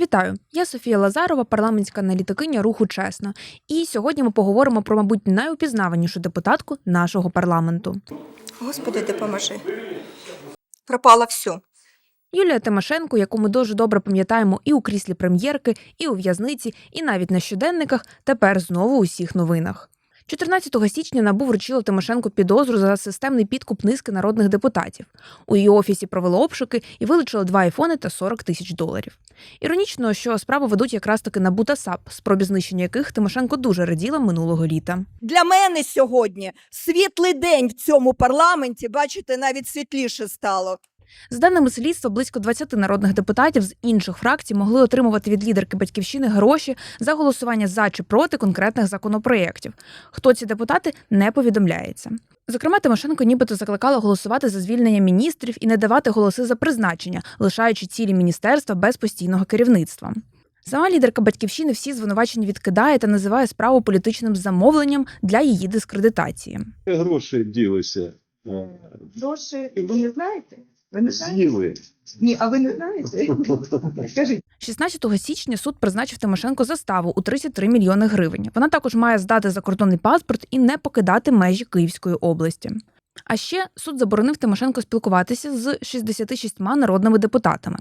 Вітаю, я Софія Лазарова, парламентська аналітикиня руху Чесно. І сьогодні ми поговоримо про, мабуть, найупізнаванішу депутатку нашого парламенту. Господи, допоможи. Пропало все. Юлія Тимошенко, яку ми дуже добре пам'ятаємо і у кріслі прем'єрки, і у в'язниці, і навіть на щоденниках, тепер знову у всіх новинах. 14 січня НАБУ вручило Тимошенко підозру за системний підкуп низки народних депутатів. У її офісі провели обшуки і вилучили два айфони та 40 тисяч доларів. Іронічно, що справу ведуть якраз таки НАБУ та САП, спробі знищення яких Тимошенко дуже раділа минулого літа. Для мене сьогодні світлий день в цьому парламенті. Бачите, навіть світліше стало. За даними слідства, близько 20 народних депутатів з інших фракцій могли отримувати від лідерки батьківщини гроші за голосування за чи проти конкретних законопроєктів. Хто ці депутати не повідомляється. Зокрема, Тимошенко нібито закликала голосувати за звільнення міністрів і не давати голоси за призначення, лишаючи цілі міністерства без постійного керівництва. Сама лідерка батьківщини всі звинувачення відкидає та називає справу політичним замовленням для її дискредитації. Гроші ділися. е, Гроші, ви не знаєте? Ви не? З'їли. Ні, а ви не знаєте? Скажіть, 16 січня суд призначив Тимошенко заставу у 33 мільйони гривень. Вона також має здати закордонний паспорт і не покидати межі Київської області. А ще суд заборонив Тимошенко спілкуватися з 66 народними депутатами.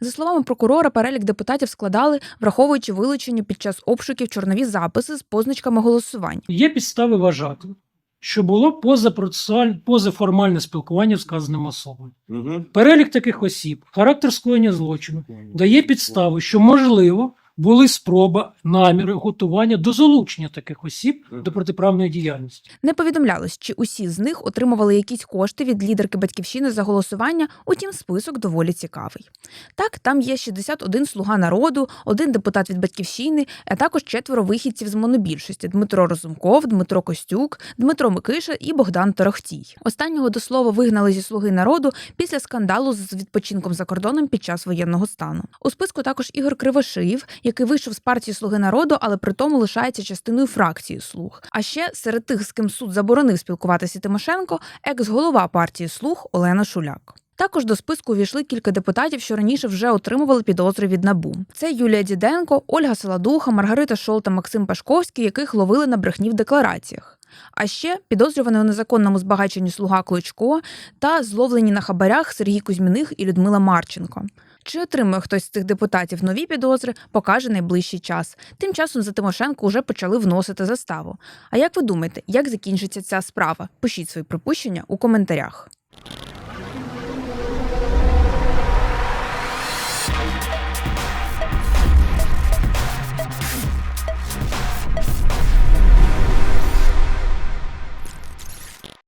За словами прокурора, перелік депутатів складали, враховуючи вилучені під час обшуків чорнові записи з позначками голосувань. Є підстави вважати, що було позапроцесуаль- позаформальне спілкування з вказаними особами. Угу. Перелік таких осіб, характер скоєння злочину дає підставу, що можливо були спроба, наміри готування до залучення таких осіб до протиправної діяльності. Не повідомлялось, чи усі з них отримували якісь кошти від лідерки батьківщини за голосування. Утім, список доволі цікавий. Так, там є 61 слуга народу, один депутат від батьківщини, а також четверо вихідців з монобільшості: Дмитро Розумков, Дмитро Костюк, Дмитро Микиша і Богдан Торохтій. Останнього до слова вигнали зі слуги народу після скандалу з відпочинком за кордоном під час воєнного стану. У списку також Ігор Кривошиїв, який вийшов з партії Слуги народу, але при тому лишається частиною фракції слуг. А ще серед тих, з ким суд заборонив спілкуватися Тимошенко, екс-голова партії Слуг Олена Шуляк. Також до списку увійшли кілька депутатів, що раніше вже отримували підозри від набу. Це Юлія Діденко, Ольга Селадуха, Маргарита Шол та Максим Пашковський, яких ловили на брехні в деклараціях. А ще підозрюваний у незаконному збагаченні слуга Кличко та зловлені на хабарях Сергій Кузьміних і Людмила Марченко. Чи отримує хтось з цих депутатів нові підозри, покаже найближчий час. Тим часом за Тимошенко вже почали вносити заставу. А як ви думаєте, як закінчиться ця справа? Пишіть свої припущення у коментарях.